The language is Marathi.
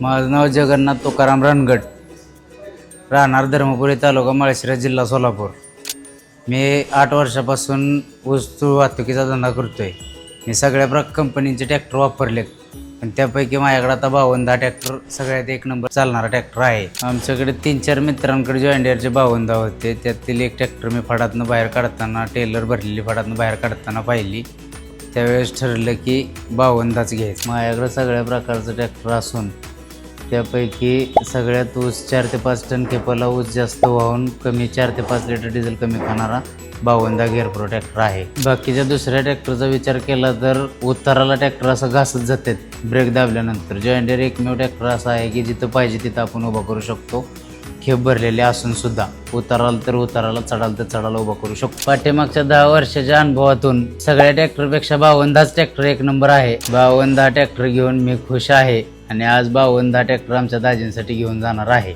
माझं नाव जगन्नाथ तुकाराम रणगड. राहणार धर्मपुरी तालुका माळशिरा जिल्हा सोलापूर. मी आठ वर्षापासून वस्तू वाहतुकीचा धंदा करतो आहे मी सगळ्या प्र कंपनीचे ट्रॅक्टर वापरले पण त्यापैकी माझ्याकडे आता बावन्न दहा ट्रॅक्टर सगळ्यात एक नंबर चालणारा ट्रॅक्टर आहे. आमच्याकडे तीन चार मित्रांकडे जॉईंडियरचे डिअरचे दहा होते. त्यातील एक ट्रॅक्टर मी फडातनं बाहेर काढताना टेलर भरलेली फडातनं बाहेर काढताना पाहिली. त्यावेळेस ठरलं की बावनदाच घ्यायचं. माझ्याकडे सगळ्या प्रकारचं ट्रॅक्टर असून त्यापैकी सगळ्यात ऊस चार ते पाच टन खेपाला ऊस जास्त वाहून कमी चार ते पाच लिटर डिझेल कमी खाणारा बावनदा गेअरप्रो ट्रॅक्टर आहे. बाकीच्या दुसऱ्या ट्रॅक्टरचा विचार केला तर उत्तराला ट्रॅक्टर असं घासत जातात. ब्रेक दाबल्यानंतर जॉइंडर एकमेव ट्रॅक्टर असा आहे की जिथं पाहिजे तिथं आपण उभा करू शकतो. खेप भरलेले असून सुद्धा उताराल तर उताराला चढाल तर चढाला उभा करू शकतो. पाठीमागच्या दहा वर्षाच्या अनुभवातून सगळ्या ट्रॅक्टरपेक्षा बावनदाच ट्रॅक्टर एक नंबर आहे. बावनदा ट्रॅक्टर घेऊन मी खुश आहे. आणि आज बावनदा ट्रॅक्टर आमच्या दाजींसाठी घेऊन जाणार आहे.